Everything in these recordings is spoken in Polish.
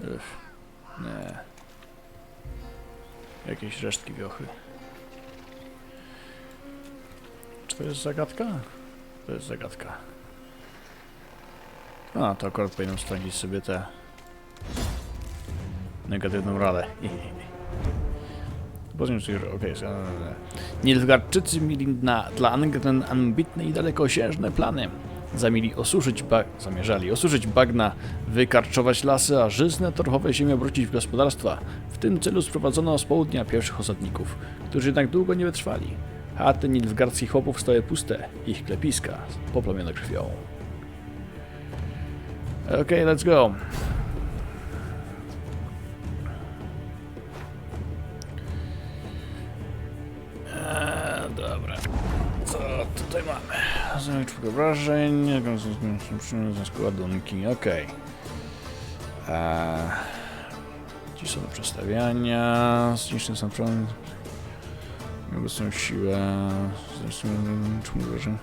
Ech, nie. Jakieś resztki wiochy. Czy to jest zagadka? To jest zagadka. A, to akurat powinienem sprawdzić sobie tę negatywną radę. Pozwól, że okej, okay, Nilfgaardczycy mieli na, dla Angren ambitne i dalekosiężne plany. Zamili osuszyć zamierzali osuszyć bagna, wykarczować lasy, a żyzne torfowe ziemie obrócić w gospodarstwa. W tym celu sprowadzono z południa pierwszych osadników, którzy jednak długo nie wytrwali. Chaty nilfgaardzkich chłopów stały puste, ich klepiska poplamione krwią. Okej, let's go. Zamiast wyobrażeń, związku ładunki, okej. Eee, Ci są do przestawiania, zniszczony sam prąd, obecną siłę, zresztą czemu wyobrażeń?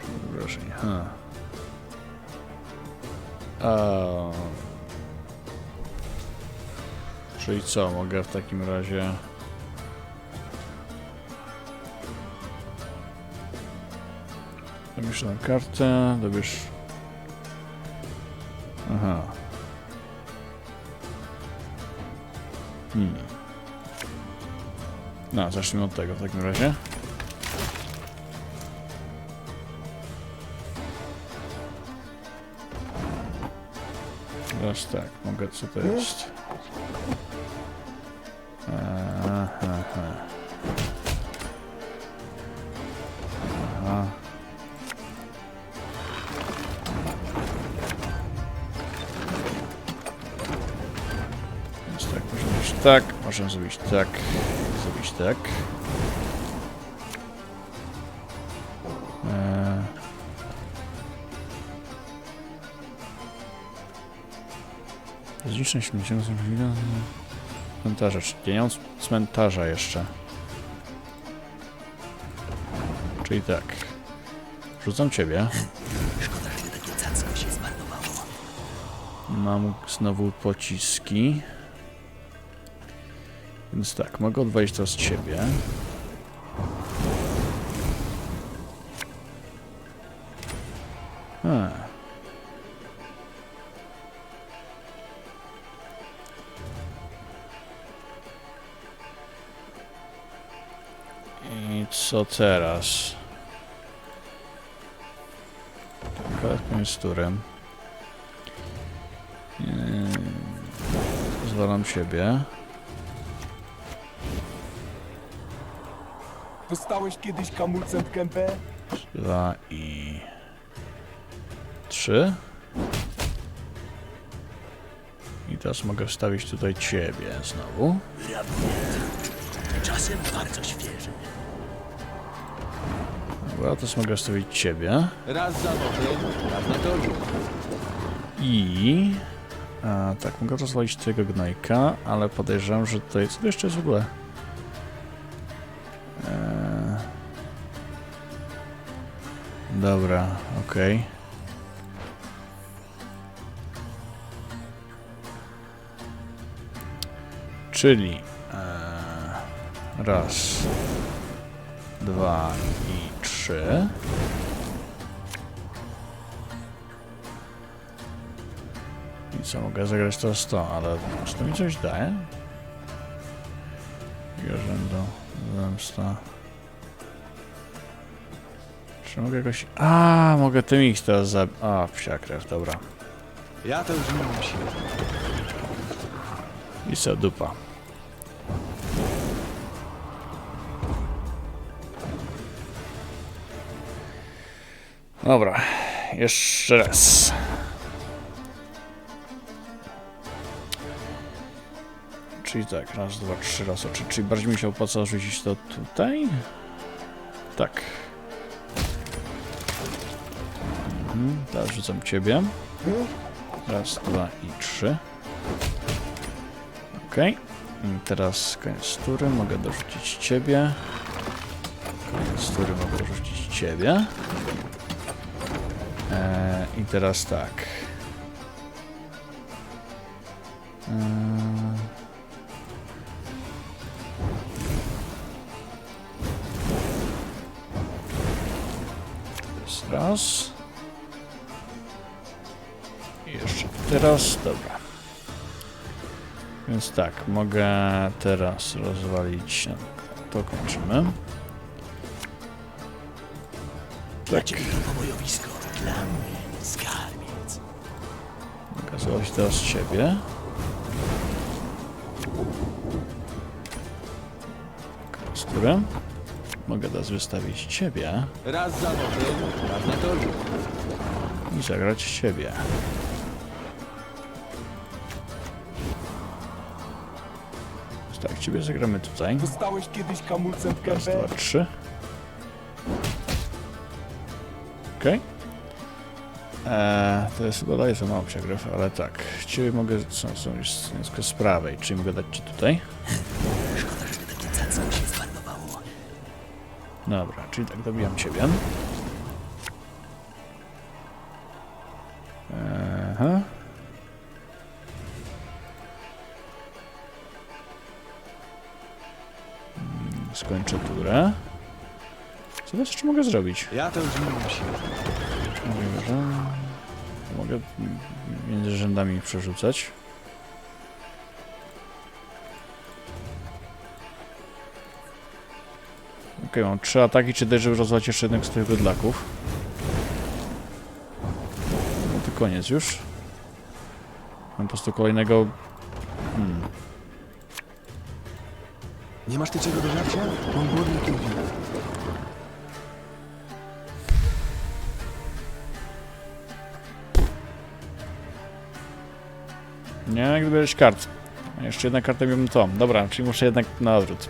Czemu wyobrażeń, ha. Eee, Czyli co, mogę w takim razie... Dobierz na kartę, dobierz... Aha. Hmm. No, zacznijmy od tego w takim razie. Teraz tak, mogę, co to jest? Aha. Aha. Tak, możemy zrobić tak, zrobić tak. Eee. Zniszczę 70 cmentarza, czy nie mam cmentarza jeszcze. Czyli tak. Rzucam ciebie. Szkoda, że takie cacko się zmarnowało. Mam znowu pociski. Więc tak, mogę odwalić teraz ciebie. A. I co teraz? Koniec z. Yy, Zwalam siebie. Dostałeś kiedyś kamulcem w gębę? Dwa i... Trzy. I teraz mogę wstawić tutaj ciebie znowu. Czasem bardzo świeży. Dobra, teraz mogę wstawić ciebie. Raz za nowy, raz na dolu. I... A, tak, mogę rozwalić tego gnojka, ale podejrzewam, że tutaj... Co to jeszcze jest w ogóle? Dobra, okej. Czyli... Eee... Raz... Dwa i trzy. I co, mogę zagrać teraz to, ale czy to mi coś daje? Jorzędo, zemsta. Czy mogę jakoś... A, mogę tym ich teraz za... A, psia krew, dobra. Ja to już nie mam siły. I co, dupa. Dobra, jeszcze raz. Czyli tak, raz, dwa, trzy raz oczy. Czyli bardziej mi się opłaca rzucić to tutaj? Tak. Mhm, teraz rzucam ciebie. Raz, dwa i trzy. Okej. I Teraz koniec tury. Mogę dorzucić ciebie. Koniec tury mogę dorzucić ciebie. Eee, I teraz tak. Eee. Jest raz. Teraz, dobra. Więc tak, mogę teraz rozwalić. To kończymy. Tak, pobojowisko, dla mnie skarbiec. mogę zrobić teraz ciebie. Które? Mogę teraz wystawić ciebie Raz za raz na i zagrać ciebie. Tak, ciebie zagramy tutaj. Dostałeś kiedyś kamulcem w Raz, dwa, trzy. Okej. Eee, to jest chyba daje za mało przegryw, ale tak. Ciebie mogę, są, są już tylko z prawej, czyli mogę dać ci tutaj. Szkoda, że takie cacko się zmarnowało. Dobra, czyli tak dobijam ciebie. Mogę zrobić? Ja to już nie mam. Mogę, między rzędami przerzucać. Okej, mam trzy ataki, czy też, żeby rozwać jeszcze jednego z tych bydlaków. No to koniec już. Mam po prostu kolejnego... Hmm. Nie masz ty czego do żarcia? Mam głodny kiełbik. Nie, jak wybierać kart. Jeszcze jedna karta miałbym to. Dobra, czyli muszę jednak na odwrót.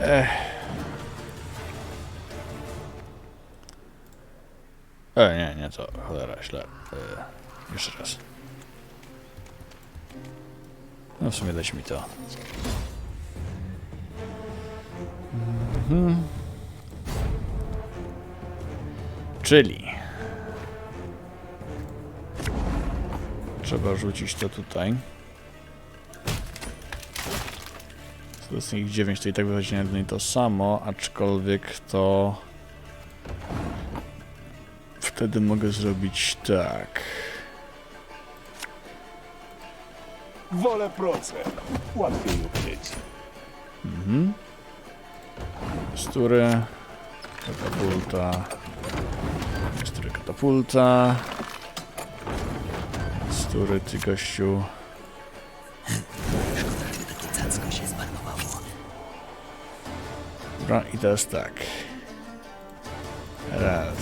Ech. E, nie, nie to. Cholera, źle. E, jeszcze raz. No w sumie dać mi to. Mhm. Czyli Trzeba rzucić to tutaj. To jest ich 9, to i tak wychodzi na jedno i to samo, aczkolwiek to... Wtedy mogę zrobić tak. Wolę procent. Łatwiej ukryć. Mhm. Stury. Katapulta. Stury katapulta. Stury ty gościu. Szkoda, że takie cacko się zmarnowało. Dobra, i teraz tak. Raz,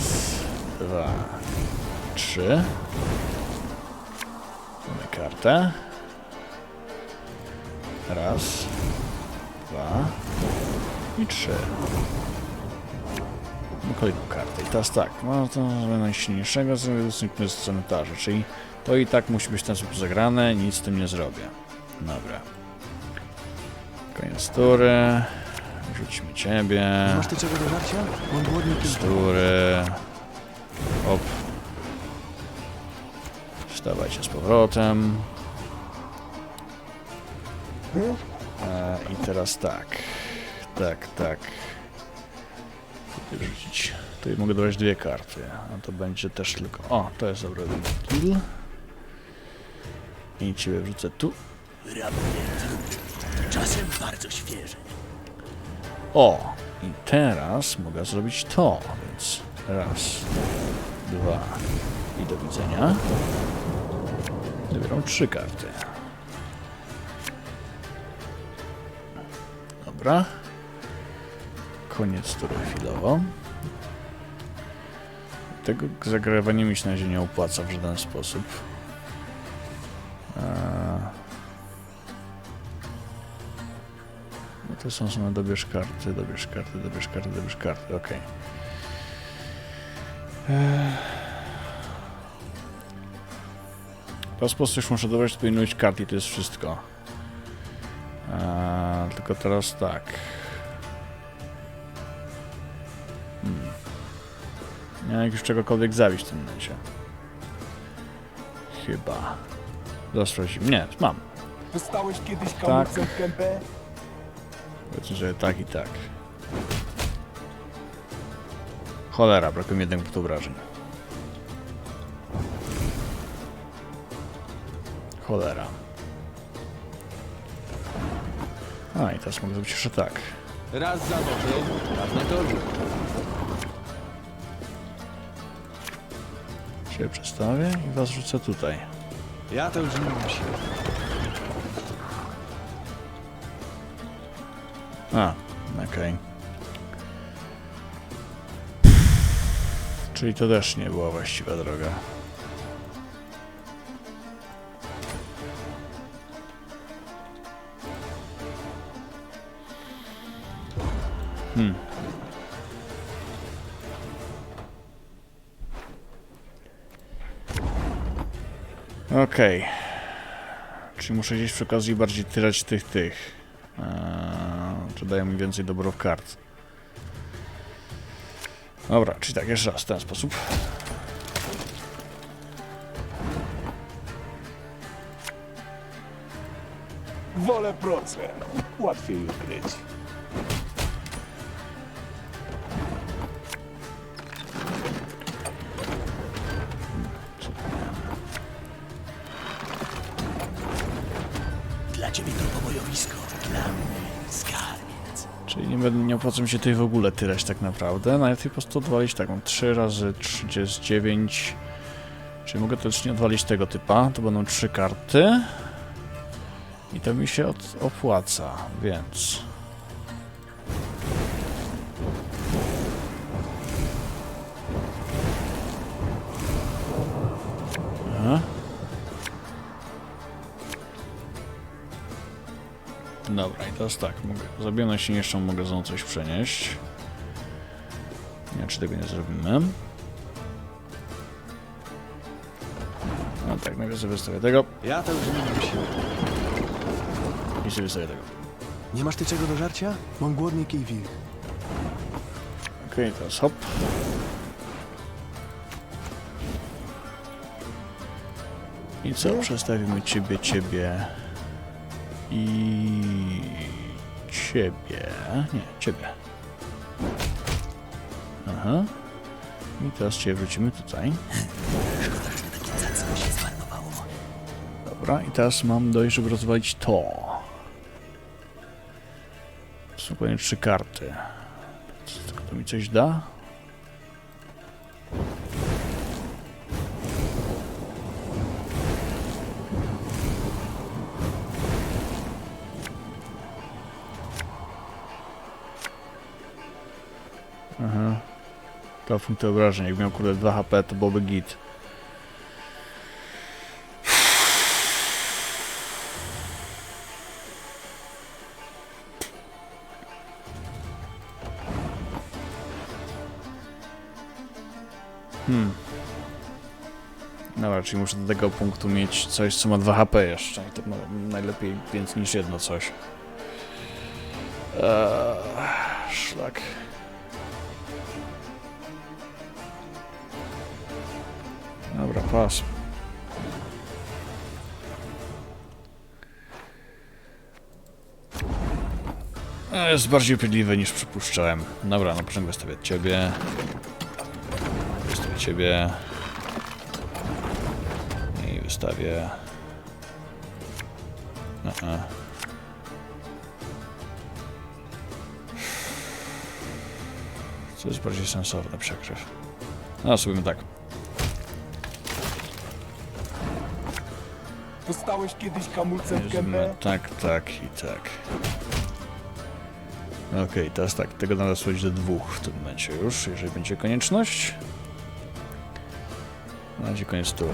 dwa, trzy. Mamy kartę. Raz, dwa i trzy. Kolejną kartę. I teraz tak, no to najsilniejszego z cmentarza, czyli to i tak musi być w ten sposób zagrane, nic z tym nie zrobię. Dobra. Koniec tury. Rzućmy ciebie. Masz ty czego do żarcia? Mam głodny kiełbik. Bzdury. Op. Wstawajcie z powrotem. E, I teraz tak. Tak, tak. Rzucić. Tutaj mogę dodać dwie karty. A to będzie też tylko... O, to jest dobry kill. I ciebie wrzucę tu. Czasem bardzo świeży. O! I teraz mogę zrobić to, więc raz, dwa i do widzenia. Zabieram trzy karty. Dobra. Koniec tury chwilowo. Tego zagrywania mi się na razie nie opłaca w żaden sposób. Eee, No to są same dobierz karty, dobierz karty, dobierz karty, dobierz karty, okej. Eee. Teraz po prostu już muszę dobrać tylko ilość kart i to jest wszystko. Eee, tylko teraz tak. Jak już czegokolwiek zabić w tym momencie. Chyba. Sprawdzimy. Nie, mam. Dostałeś kiedyś gębę? Powiedzmy sobie tak i tak. Cholera, brakuje mi jednego punktu obrażeń. Cholera. A i teraz mogę zrobić jeszcze tak. Raz za dobrze, raz na torze. Się przestawię i was rzucę tutaj. Ja to już nie muszę. A, okej. Czyli to też nie była właściwa droga. Okej. Czyli muszę gdzieś przy okazji bardziej tyrać tych, tych. Eee, czy dają mi więcej dobrów kart. Dobra, czyli tak, jeszcze raz, w ten sposób. Wolę proce. Łatwiej ukryć. Nie, mi się tutaj w ogóle tyrać tak naprawdę. Najlepiej po prostu odwalić taką 3 razy 39. Czyli mogę też nie odwalić tego typa. To będą trzy karty. I to mi się opłaca, więc... Dobra, i teraz tak, mogę, zrobię najsilniejszą, mogę znowu coś przenieść. Nie wiem, czy tego nie zrobimy. No tak, najpierw sobie wystawię tego Ja to już nie muszę. i sobie wystawię tego. Nie masz ty czego do żarcia? Mam głodny kij wilk. Okej, teraz hop. I co? Przestawimy ciebie, ciebie i ciebie. Nie, ciebie. Aha. I teraz cię wrócimy tutaj. Dobra, i teraz mam dojść, żeby rozwalić to. Są trzy karty. To mi coś da? Aha. To punkty obrażeń. Jak miał kurde 2 HP, to byłoby git. Hmm. Dobra, czyli muszę do tego punktu mieć coś, co ma 2 HP jeszcze. I to ma najlepiej więcej niż jedno coś. Eee, szlak. E, Jest bardziej upierdliwe niż przypuszczałem. Dobra, na początku wystawię ciebie. Wystawię ciebie. I wystawię... Aha. Co jest bardziej sensowne, przekryw. No, sobie tak. Dostałeś kiedyś kamulce w gębę? tak, tak i tak. Okej, teraz tak, tego należy służyć do dwóch w tym momencie już, jeżeli będzie konieczność. Na razie koniec tury.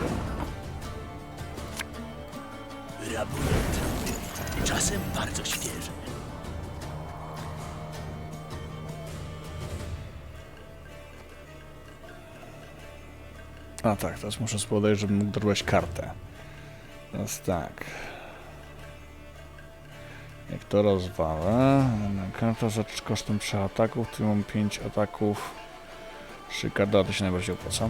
Czasem bardzo świeże. A tak, teraz muszę spowodować, żebym mógł dorwać kartę. Teraz tak. Jak to rozwalę, karta za kosztem 3 ataków, tu mam 5 ataków. Szykarda to się najbardziej opłaca.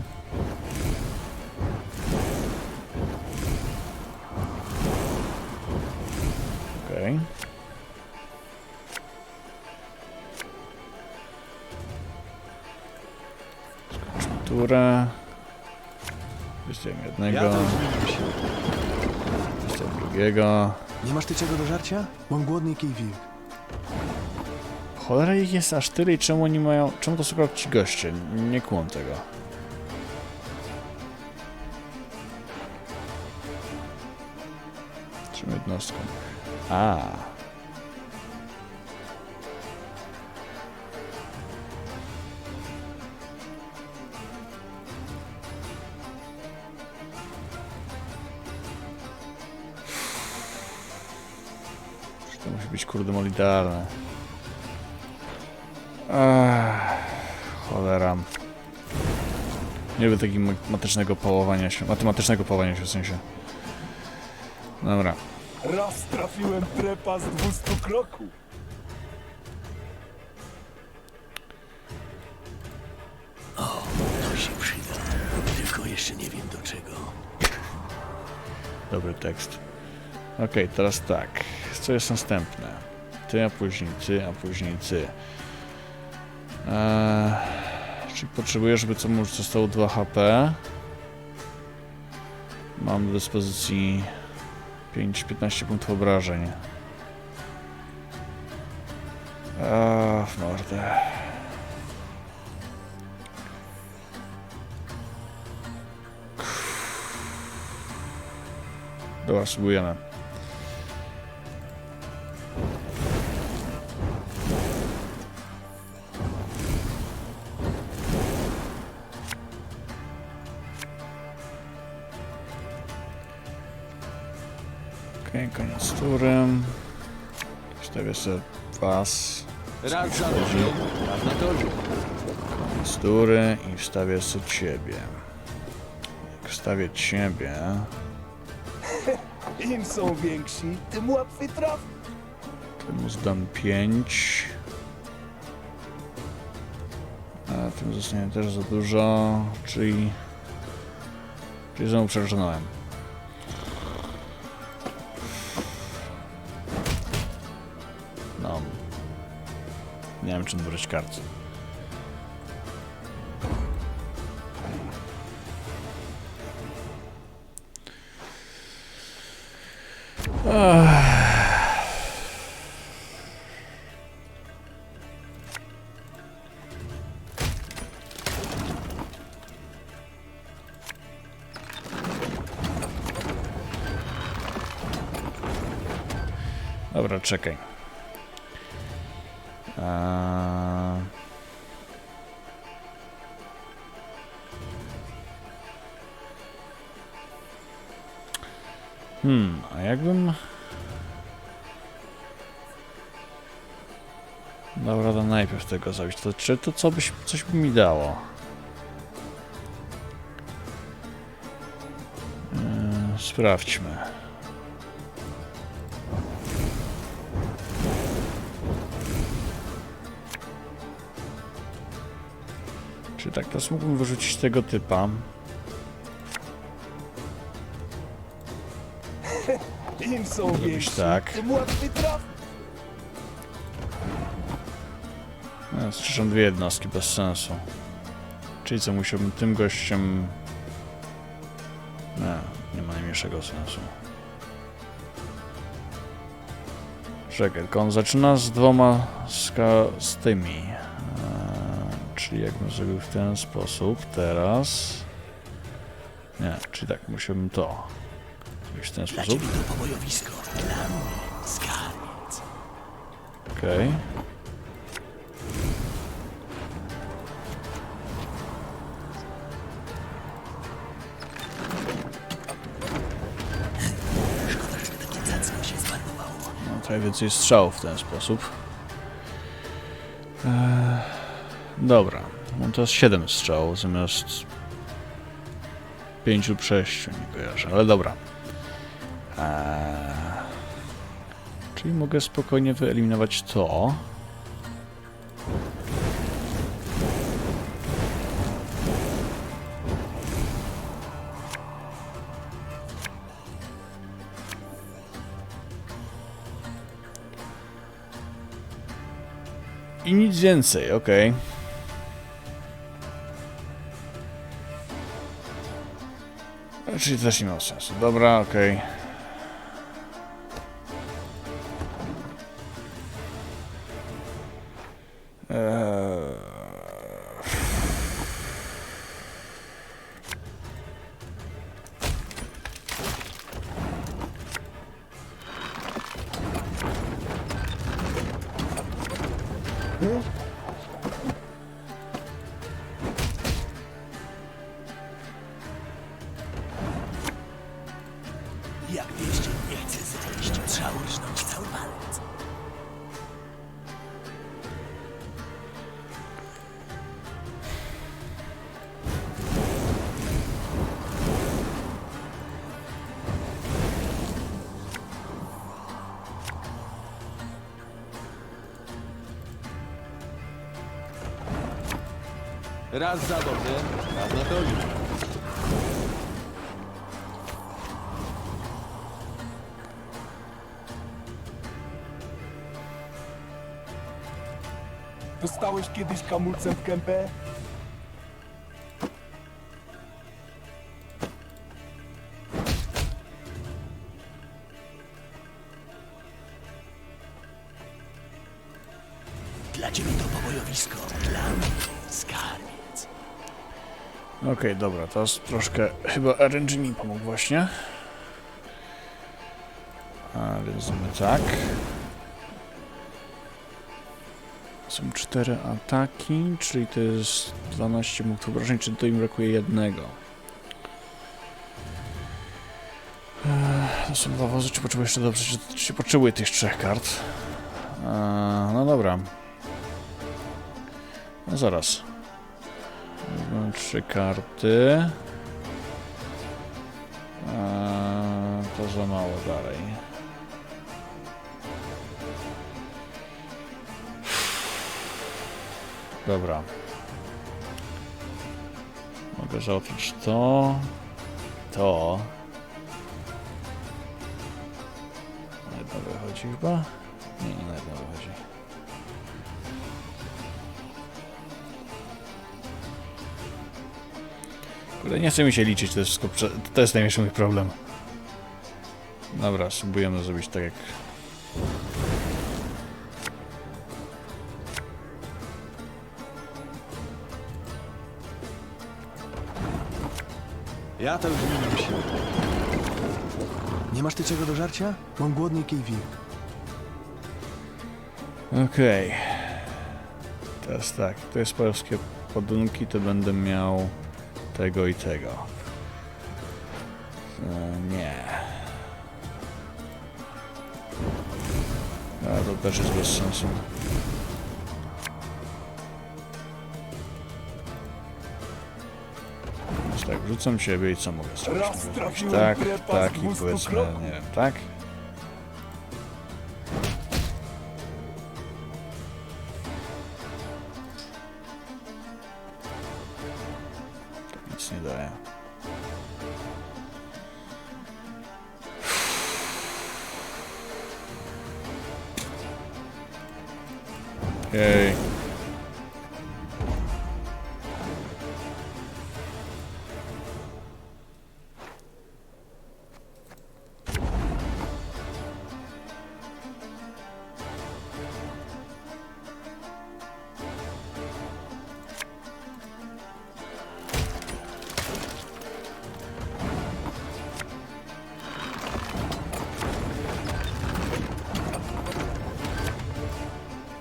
Okej. Skończmy turę. Wystawiam jednego, Ja to zmienił się. wystawiam drugiego. Nie masz ty czego do żarcia? Mam głodny jak wilk. Cholera ich jest aż tyle i czemu oni mają... Czemu to są ci goście? Nie kłam tego. Czym jednostką? A. musi być kurde mol idealne? Ech, cholera. Nie lubię takiego matematycznego połowania się. Matematycznego połowania się w sensie. Dobra. Raz trafiłem trepa z 200 kroków. To się przyda. Tylko jeszcze nie wiem do czego. Dobry tekst. Okej, teraz tak. Co jest następne? Ty, a później ty, a później ty. Eee, czyli potrzebuję, żeby co mu zostało 2 HP. Mam do dyspozycji 5-15 punktów obrażeń. Eee, w mordę. Dobra, spróbujemy. Okej, koniec turem. Wstawię sobie was. Raz za dobrze, raz na torze. Koniec tury i wstawię sobie ciebie. Jak wstawię ciebie... Im są więksi, tym łatwiej traf. Temu zdam 5. A tym zostanie też za dużo, czyli... Czyli znowu przeżynąłem. Wiem, czym wybrać karty. Dobra, czekaj. Hmm, a jakbym... Dobra, to najpierw tego zrobić. To czy to co byś, coś by mi dało? Eee, sprawdźmy. Czy tak, teraz mógłbym wyrzucić tego typa. Im są więksi, tak. tym łatwiej traf. No, dwie jednostki, bez sensu. Czyli co, musiałbym tym gościem... Nie, nie ma najmniejszego sensu. Czekaj, tylko on zaczyna z dwoma ska z tymi. Eee, czyli jakbym zrobił w ten sposób, teraz... Nie, czyli tak, musiałbym to zrobić w ten Dla sposób. ciebie to pobojowisko. Dla mnie skarbiec. Okej. Szkoda, że takie cacko się zmarnowało. No, trochę więcej strzałów w ten sposób. Eee, dobra, mam teraz 7 strzałów zamiast 5 lub 6, nie kojarzę, ale dobra. Eee. Czyli mogę spokojnie wyeliminować to. I nic więcej, ok. Czyli też nie ma sensu. Dobra, okej. Okay. Jak Raz za dobrze, raz na to liczę. Dostałeś kiedyś kamulcem w kępę? Dla ciebie to pobojowisko, dla mnie skarbiec. Okej, dobra, teraz troszkę chyba RNG mi pomógł właśnie. A więc zróbmy tak. Są cztery ataki, czyli to jest 12 punktów obrażeń, czy to im brakuje jednego. Ech, To są dwa wozy, czy potrzebuję jeszcze dobrze, czy, czy tych trzech kart? Eee, no dobra. No zaraz. Trzy karty. Eee, to za mało dalej. Dobra. Mogę zaoczyć to. To. Na jedno wychodzi chyba? Nie, nie na jedno wychodzi. Kurde, nie chce mi się liczyć, to jest wszystko, to jest najmniejszy mój problem. Dobra, spróbujemy zrobić tak jak... Ja to już nie mam siły. Nie masz ty czego do żarcia? Mam głodny kiwi. Okej. Teraz tak, to jest polskie podunki, to będę miał tego i tego. E, nie. A to też jest bez sensu. Więc tak, wrzucam siebie i co mogę zrobić? Mogę zrobić tak, tak i 200 powiedzmy, nie wiem, tak?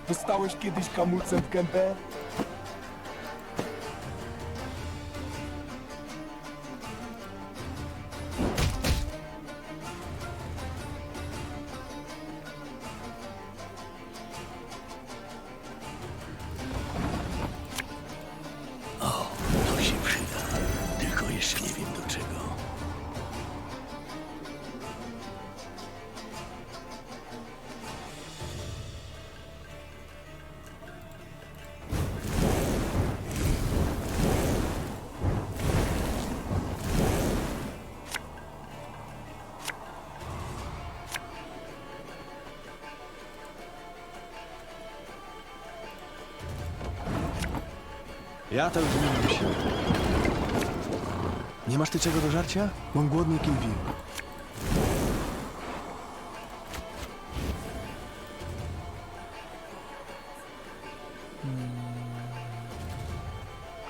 Dostałeś kiedyś kamulcem w kępę? Ja to już zmieniam się. Nie masz ty czego do żarcia? Mam głodny kilwi.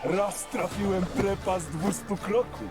Raz trafiłem prepa z 200 kroków.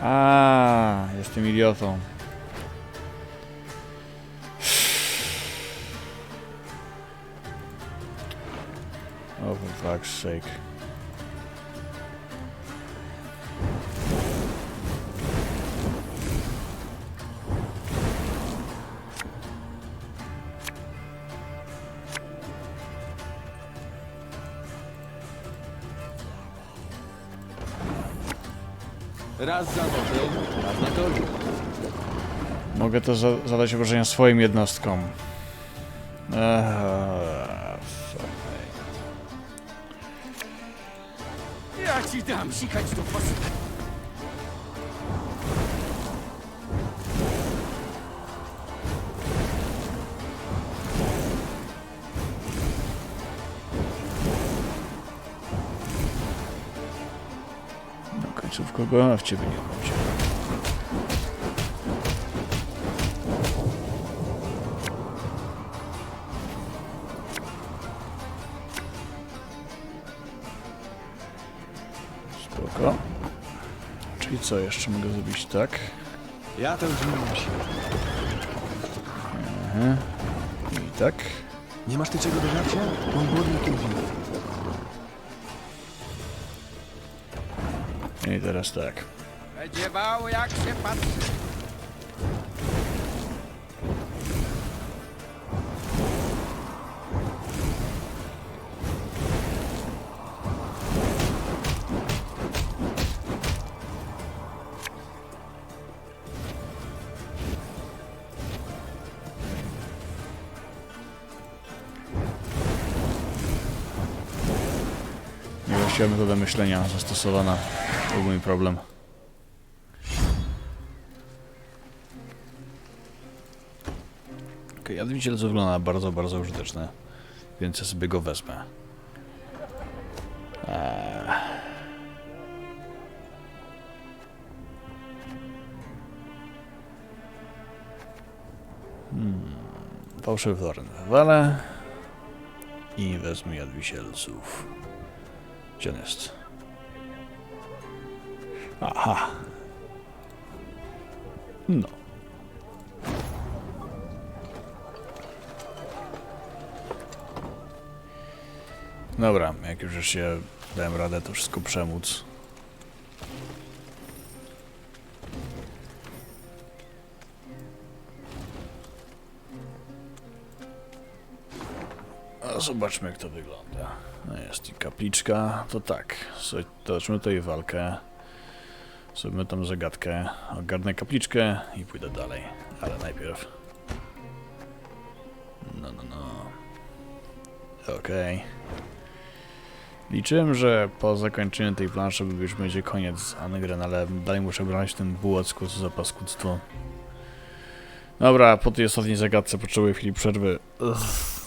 Ah, A, jestem idiotą. Oh, for fuck's sake. Raz za Mogę to za zadać obrażenia swoim jednostkom. Eee. Ja ci dam sikać do posy. No końcówko go, w ciebie nie będzie. Co, jeszcze mogę zrobić tak? Ja to już zmieniam się. I tak. Nie masz ty czego do żarcia? Mam głodny kilwi. I teraz tak. Będzie bał jak się patrzy. Niewłaściwa metoda myślenia zastosowana. To był mój problem. Okej, jadwiciel wygląda bardzo, bardzo użyteczny. Więc ja sobie go wezmę. Eee. Hmm. Fałszywy wywalę. I wezmę jadwisielców. Gdzie on jest? Aha. No. Dobra, jak już się dałem radę to wszystko przemóc. A zobaczmy jak to wygląda. No jest i kapliczka, to tak. Zobaczmy tutaj walkę. Zrobimy tam zagadkę. Ogarnę kapliczkę i pójdę dalej. Ale najpierw. No, no, no. Okej. Liczyłem, że po zakończeniu tej planszy już będzie koniec z Angren, ale dalej muszę brać ten bułacku, co za paskudztwo. Dobra, po tej ostatniej zagadce potrzebuję chwili przerwy. Uff.